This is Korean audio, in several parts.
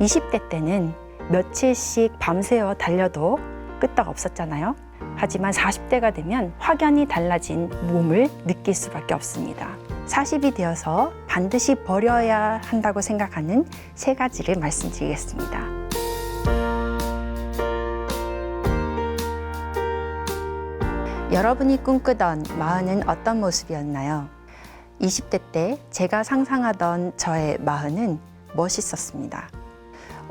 20대 때는 며칠씩 밤새워 달려도 끄떡 없었잖아요. 하지만 40대가 되면 확연히 달라진 몸을 느낄 수밖에 없습니다. 40이 되어서 반드시 버려야 한다고 생각하는 세 가지를 말씀드리겠습니다. 여러분이 꿈꾸던 마흔은 어떤 모습이었나요? 20대 때 제가 상상하던 저의 마흔은 멋있었습니다.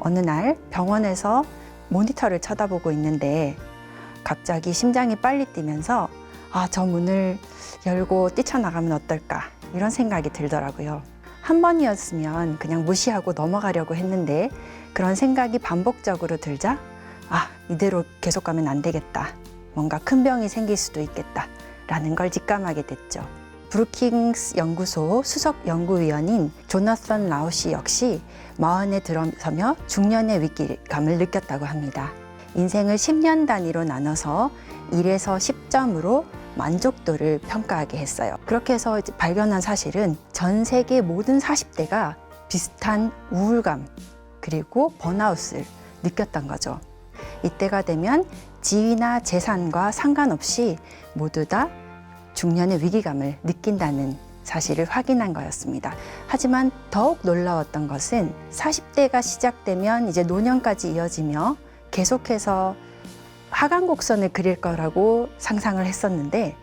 어느 날 병원에서 모니터를 쳐다보고 있는데 갑자기 심장이 빨리 뛰면서 아, 저 문을 열고 뛰쳐나가면 어떨까 이런 생각이 들더라고요. 한 번이었으면 그냥 무시하고 넘어가려고 했는데 그런 생각이 반복적으로 들자 아, 이대로 계속 가면 안 되겠다. 뭔가 큰 병이 생길 수도 있겠다. 라는 걸 직감하게 됐죠. 브루킹스 연구소 수석 연구위원인 조나선 라우시 역시 마흔에 들어서며 중년의 위기감을 느꼈다고 합니다. 인생을 10년 단위로 나눠서 1에서 10점으로 만족도를 평가하게 했어요. 그렇게 해서 발견한 사실은 전 세계 모든 40대가 비슷한 우울감 그리고 번아웃을 느꼈던 거죠. 이때가 되면 지위나 재산과 상관없이 모두 다 중년의 위기감을 느낀다는 사실을 확인한 거였습니다. 하지만 더욱 놀라웠던 것은 40대가 시작되면 이제 노년까지 이어지며 계속해서 하강 곡선을 그릴 거라고 상상을 했었는데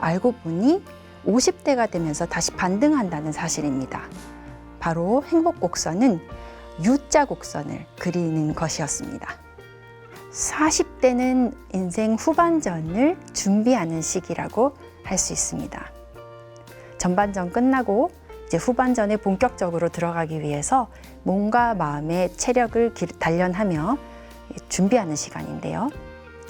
알고 보니 50대가 되면서 다시 반등한다는 사실입니다. 바로 행복 곡선은 U자 곡선을 그리는 것이었습니다. 40대는 인생 후반전을 준비하는 시기라고 할 수 있습니다. 전반전 끝나고 이제 후반전에 본격적으로 들어가기 위해서 몸과 마음의 체력을 기- 단련하며 준비하는 시간인데요.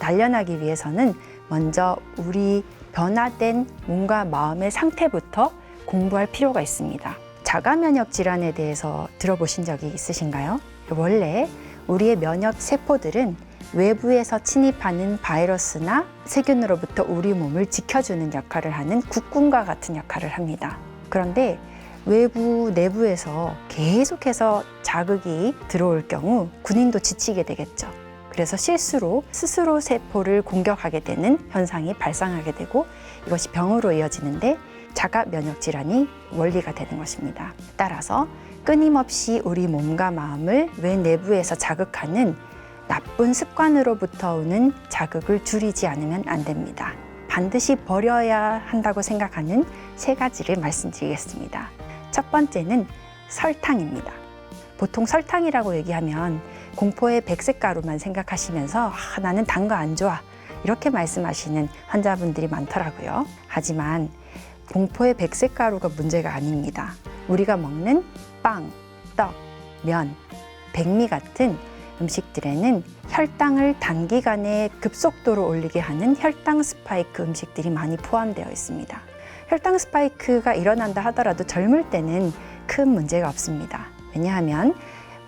단련하기 위해서는 먼저 우리 변화된 몸과 마음의 상태부터 공부할 필요가 있습니다. 자가 면역 질환에 대해서 들어보신 적이 있으신가요? 원래 우리의 면역 세포들은 외부에서 침입하는 바이러스나 세균으로부터 우리 몸을 지켜주는 역할을 하는 국군과 같은 역할을 합니다. 그런데 외부, 내부에서 계속해서 자극이 들어올 경우 군인도 지치게 되겠죠. 그래서 실수로 스스로 세포를 공격하게 되는 현상이 발생하게 되고 이것이 병으로 이어지는데 자가 면역 질환이 원리가 되는 것입니다. 따라서 끊임없이 우리 몸과 마음을 외 내부에서 자극하는 나쁜 습관으로부터 오는 자극을 줄이지 않으면 안 됩니다. 반드시 버려야 한다고 생각하는 세 가지를 말씀드리겠습니다. 첫 번째는 설탕입니다. 보통 설탕이라고 얘기하면 공포의 백색 가루만 생각하시면서 아, 나는 단 거 안 좋아 이렇게 말씀하시는 환자분들이 많더라고요. 하지만 공포의 백색 가루가 문제가 아닙니다. 우리가 먹는 빵, 떡, 면, 백미 같은 음식들에는 혈당을 단기간에 급속도로 올리게 하는 혈당 스파이크 음식들이 많이 포함되어 있습니다. 혈당 스파이크가 일어난다 하더라도 젊을 때는 큰 문제가 없습니다. 왜냐하면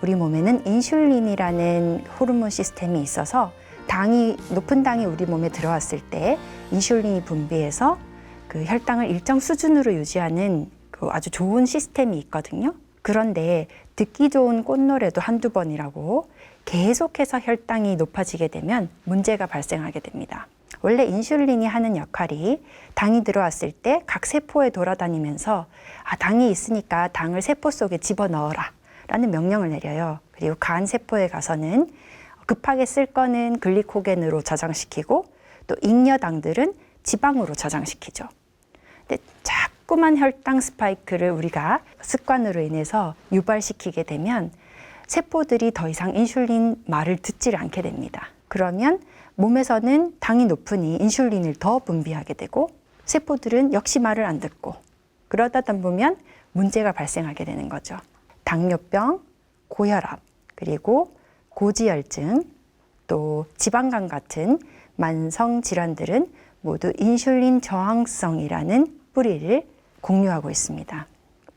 우리 몸에는 인슐린이라는 호르몬 시스템이 있어서 당이 높은 당이 우리 몸에 들어왔을 때 인슐린이 분비해서 그 혈당을 일정 수준으로 유지하는 그 아주 좋은 시스템이 있거든요. 그런데 듣기 좋은 꽃노래도 한두 번이라고 계속해서 혈당이 높아지게 되면 문제가 발생하게 됩니다. 원래 인슐린이 하는 역할이 당이 들어왔을 때 각 세포에 돌아다니면서 아, 당이 있으니까 당을 세포 속에 집어넣어라 라는 명령을 내려요. 그리고 간 세포에 가서는 급하게 쓸 거는 글리코겐으로 저장시키고 또 잉여당들은 지방으로 저장시키죠. 근데 자꾸만 혈당 스파이크를 우리가 습관으로 인해서 유발시키게 되면 세포들이 더 이상 인슐린 말을 듣지를 않게 됩니다. 그러면 몸에서는 당이 높으니 인슐린을 더 분비하게 되고 세포들은 역시 말을 안 듣고 그러다 보면 문제가 발생하게 되는 거죠. 당뇨병, 고혈압, 그리고 고지혈증, 또 지방간 같은 만성 질환들은 모두 인슐린 저항성이라는 뿌리를 공유하고 있습니다.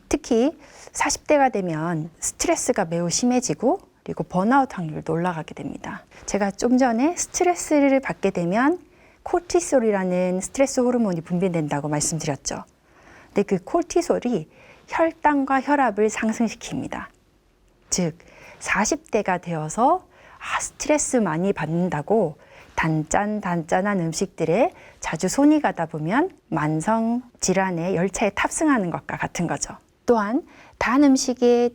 특히 40대가 되면 스트레스가 매우 심해지고 그리고 번아웃 확률도 올라가게 됩니다. 제가 좀 전에 스트레스를 받게 되면 코르티솔이라는 스트레스 호르몬이 분비된다고 말씀드렸죠. 근데 그 코르티솔이 혈당과 혈압을 상승시킵니다. 즉, 40대가 되어서 아, 스트레스 많이 받는다고 단짠 단짠한 음식들에 자주 손이 가다 보면 만성 질환의 열차에 탑승하는 것과 같은 거죠. 또한 단 음식에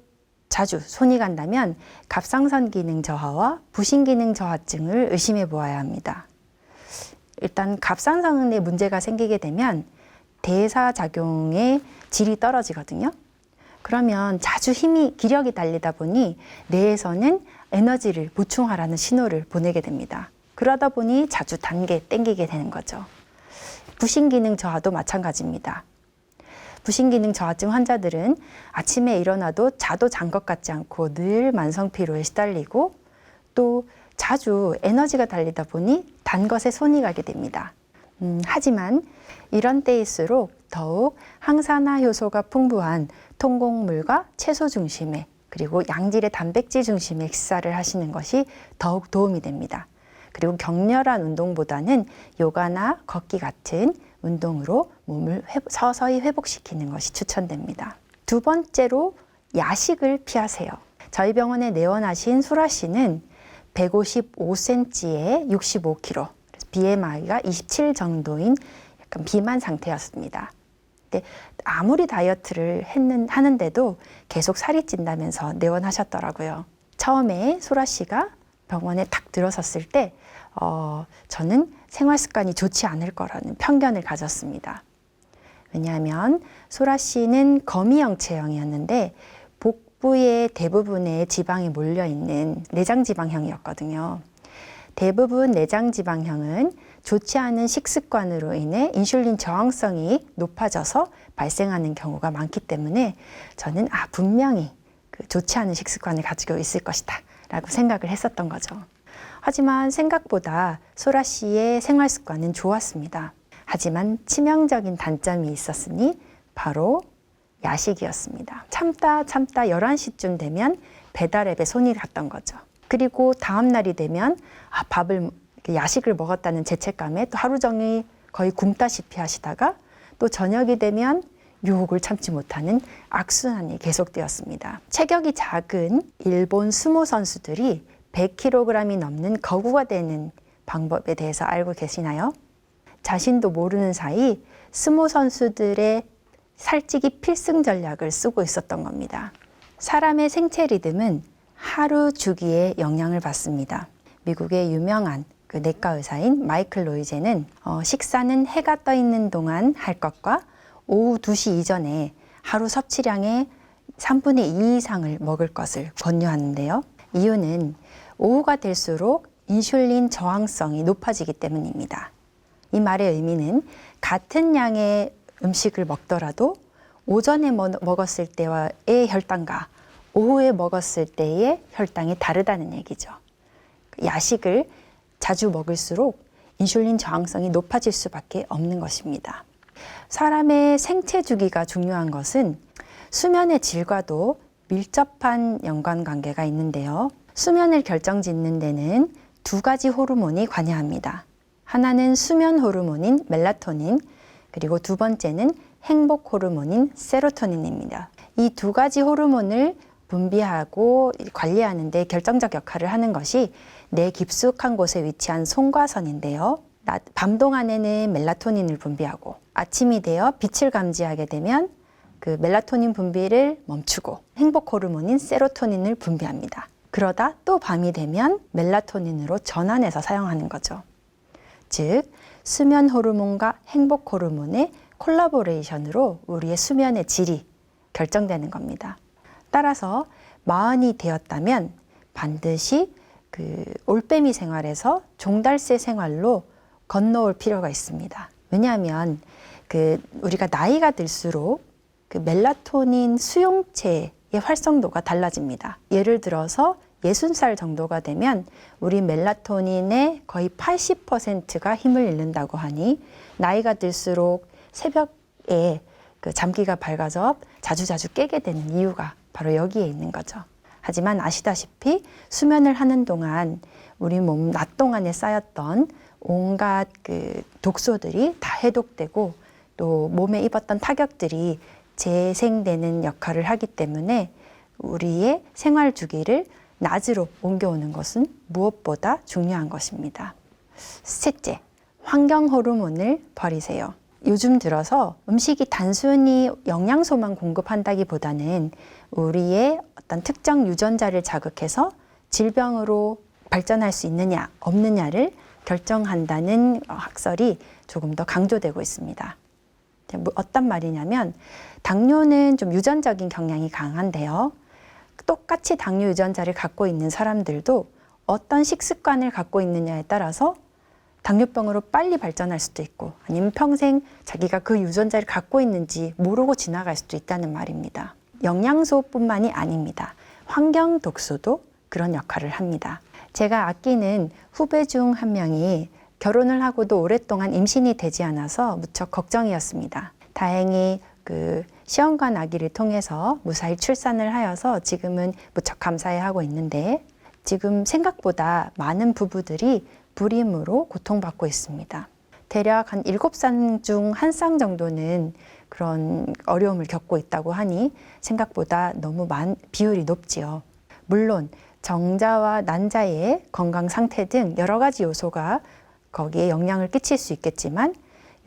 자주 손이 간다면 갑상선 기능 저하와 부신 기능 저하증을 의심해 보아야 합니다. 일단 갑상선에 문제가 생기게 되면 대사 작용의 질이 떨어지거든요. 그러면 자주 힘이 기력이 달리다 보니 뇌에서는 에너지를 보충하라는 신호를 보내게 됩니다. 그러다 보니 자주 단게 땡기게 되는 거죠. 부신 기능 저하도 마찬가지입니다. 부신 기능 저하증 환자들은 아침에 일어나도 자도 잔 것 같지 않고 늘 만성 피로에 시달리고 또 자주 에너지가 달리다 보니 단 것에 손이 가게 됩니다. 음, 하지만 이런 때일수록 더욱 항산화 효소가 풍부한 통곡물과 채소 중심의 그리고 양질의 단백질 중심의 식사를 하시는 것이 더욱 도움이 됩니다. 그리고 격렬한 운동보다는 요가나 걷기 같은 운동으로 몸을 회- 서서히 회복시키는 것이 추천됩니다. 두 번째로 야식을 피하세요. 저희 병원에 내원하신 수라 씨는 155cm에 65kg, BMI가 27 정도인 약간 비만 상태였습니다. 근데 아무리 다이어트를 했는, 하는데도 계속 살이 찐다면서 내원하셨더라고요. 처음에 소라 씨가 병원에 탁 들어섰을 때, 어, 저는 생활 습관이 좋지 않을 거라는 편견을 가졌습니다. 왜냐하면 소라 씨는 거미형 체형이었는데 복부의 대부분의 지방이 몰려 있는 내장 지방형이었거든요. 대부분 내장 지방형은 좋지 않은 식습관으로 인해 인슐린 저항성이 높아져서 발생하는 경우가 많기 때문에 저는 아 분명히 그 좋지 않은 식습관을 가지고 있을 것이다 라고 생각을 했었던 거죠. 하지만 생각보다 소라 씨의 생활 습관은 좋았습니다. 하지만 치명적인 단점이 있었으니 바로 야식이었습니다. 참다 참다 11시쯤 되면 배달앱에 손이 갔던 거죠. 그리고 다음 날이 되면 아, 밥을 야식을 먹었다는 죄책감에 또 하루 종일 거의 굶다시피 하시다가 또 저녁이 되면 유혹을 참지 못하는 악순환이 계속되었습니다. 체격이 작은 일본 수모 선수들이 100kg이 넘는 거구가 되는 방법에 대해서 알고 계시나요? 자신도 모르는 사이 스모 선수들의 살찌기 필승 전략을 쓰고 있었던 겁니다. 사람의 생체 리듬은 하루 주기에 영향을 받습니다. 미국의 유명한 그 내과 의사인 마이클 로이제는 어, 식사는 해가 떠 있는 동안 할 것과 오후 2시 이전에 하루 섭취량의 3분의 2 이상을 먹을 것을 권유하는데요. 이유는 오후가 될수록 인슐린 저항성이 높아지기 때문입니다. 이 말의 의미는 같은 양의 음식을 먹더라도 오전에 먹- 먹었을 때와의 혈당과 오후에 먹었을 때의 혈당이 다르다는 얘기죠. 야식을 자주 먹을수록 인슐린 저항성이 높아질 수밖에 없는 것입니다. 사람의 생체 주기가 중요한 것은 수면의 질과도 밀접한 연관 관계가 있는데요. 수면을 결정짓는 데는 두 가지 호르몬이 관여합니다. 하나는 수면 호르몬인 멜라토닌, 그리고 두 번째는 행복 호르몬인 세로토닌입니다. 이 두 가지 호르몬을 분비하고 관리하는 데 결정적 역할을 하는 것이 뇌 깊숙한 곳에 위치한 송과선인데요. 낮- 밤 동안에는 멜라토닌을 분비하고 아침이 되어 빛을 감지하게 되면 그 멜라토닌 분비를 멈추고 행복 호르몬인 세로토닌을 분비합니다. 그러다 또 밤이 되면 멜라토닌으로 전환해서 사용하는 거죠. 즉 수면 호르몬과 행복 호르몬의 콜라보레이션으로 우리의 수면의 질이 결정되는 겁니다. 따라서 마흔이 되었다면 반드시 그 올빼미 생활에서 종달새 생활로 건너올 필요가 있습니다. 왜냐하면 그 우리가 나이가 들수록 그 멜라토닌 수용체의 활성도가 달라집니다. 예를 들어서 60살 정도가 되면 우리 멜라토닌의 거의 80%가 힘을 잃는다고 하니 나이가 들수록 새벽에 그 잠기가 밝아져 자주자주 깨게 되는 이유가 바로 여기에 있는 거죠. 하지만 아시다시피 수면을 하는 동안 우리 몸 낮 동안에 쌓였던 온갖 그 독소들이 다 해독되고 또 몸에 입었던 타격들이 재생되는 역할을 하기 때문에 우리의 생활 주기를 낮으로 옮겨오는 것은 무엇보다 중요한 것입니다. 셋째, 환경 호르몬을 버리세요. 요즘 들어서 음식이 단순히 영양소만 공급한다기보다는 우리의 어떤 특정 유전자를 자극해서 질병으로 발전할 수 있느냐, 없느냐를 결정한다는 학설이 조금 더 강조되고 있습니다. 뭐 어떤 말이냐면 당뇨는 좀 유전적인 경향이 강한데요. 똑같이 당뇨 유전자를 갖고 있는 사람들도 어떤 식습관을 갖고 있느냐에 따라서 당뇨병으로 빨리 발전할 수도 있고 아니면 평생 자기가 그 유전자를 갖고 있는지 모르고 지나갈 수도 있다는 말입니다. 영양소뿐만이 아닙니다. 환경 독소도 그런 역할을 합니다. 제가 아끼는 후배 중 한 명이 결혼을 하고도 오랫동안 임신이 되지 않아서 무척 걱정이었습니다. 다행히 그 시험관 아기를 통해서 무사히 출산을 하여서 지금은 무척 감사해하고 있는데 지금 생각보다 많은 부부들이 불임으로 고통받고 있습니다. 대략 한 일곱 쌍중 한 쌍 정도는 그런 어려움을 겪고 있다고 하니 생각보다 너무 많, 비율이 높지요. 물론 정자와 난자의 건강 상태 등 여러 가지 요소가 거기에 영향을 끼칠 수 있겠지만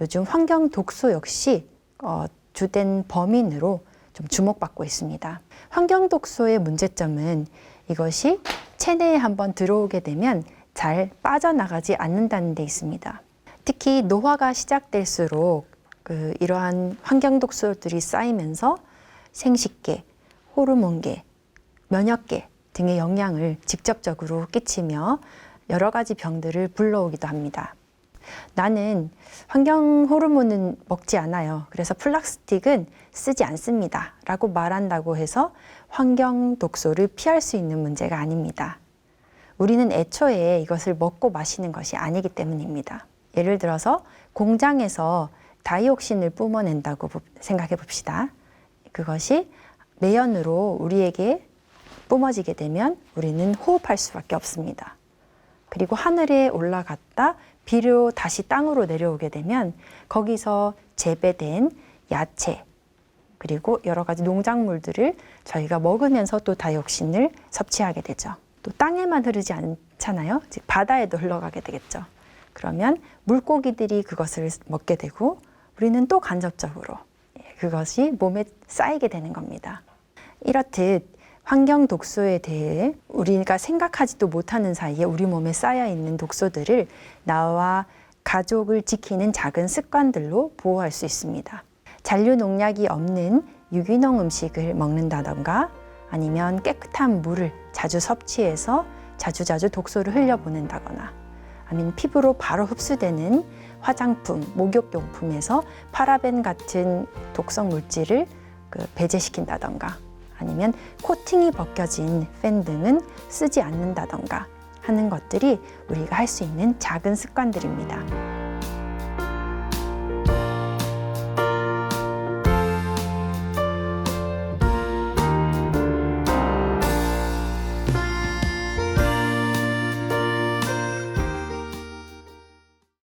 요즘 환경 독소 역시 어, 주된 범인으로 좀 주목받고 있습니다. 환경 독소의 문제점은 이것이 체내에 한번 들어오게 되면 잘 빠져나가지 않는다는 데 있습니다. 특히 노화가 시작될수록 그 이러한 환경 독소들이 쌓이면서 생식계, 호르몬계, 면역계 등의 영향을 직접적으로 끼치며 여러 가지 병들을 불러오기도 합니다. 나는 환경 호르몬은 먹지 않아요. 그래서 플라스틱은 쓰지 않습니다. 라고 말한다고 해서 환경 독소를 피할 수 있는 문제가 아닙니다. 우리는 애초에 이것을 먹고 마시는 것이 아니기 때문입니다. 예를 들어서 공장에서 다이옥신을 뿜어낸다고 생각해 봅시다. 그것이 매연으로 우리에게 뿜어지게 되면 우리는 호흡할 수밖에 없습니다. 그리고 하늘에 올라갔다 비료 다시 땅으로 내려오게 되면 거기서 재배된 야채 그리고 여러 가지 농작물들을 저희가 먹으면서 또 다이옥신을 섭취하게 되죠. 또 땅에만 흐르지 않잖아요. 즉 바다에도 흘러가게 되겠죠. 그러면 물고기들이 그것을 먹게 되고 우리는 또 간접적으로 그것이 몸에 쌓이게 되는 겁니다. 이렇듯 환경 독소에 대해 우리가 생각하지도 못하는 사이에 우리 몸에 쌓여 있는 독소들을 나와 가족을 지키는 작은 습관들로 보호할 수 있습니다. 잔류 농약이 없는 유기농 음식을 먹는다던가 아니면 깨끗한 물을 자주 섭취해서 자주자주 독소를 흘려보낸다거나 아니면 피부로 바로 흡수되는 화장품, 목욕용품에서 파라벤 같은 독성 물질을 그 배제시킨다던가 아니면 코팅이 벗겨진 팬 등은 쓰지 않는다던가 하는 것들이 우리가 할 수 있는 작은 습관들입니다.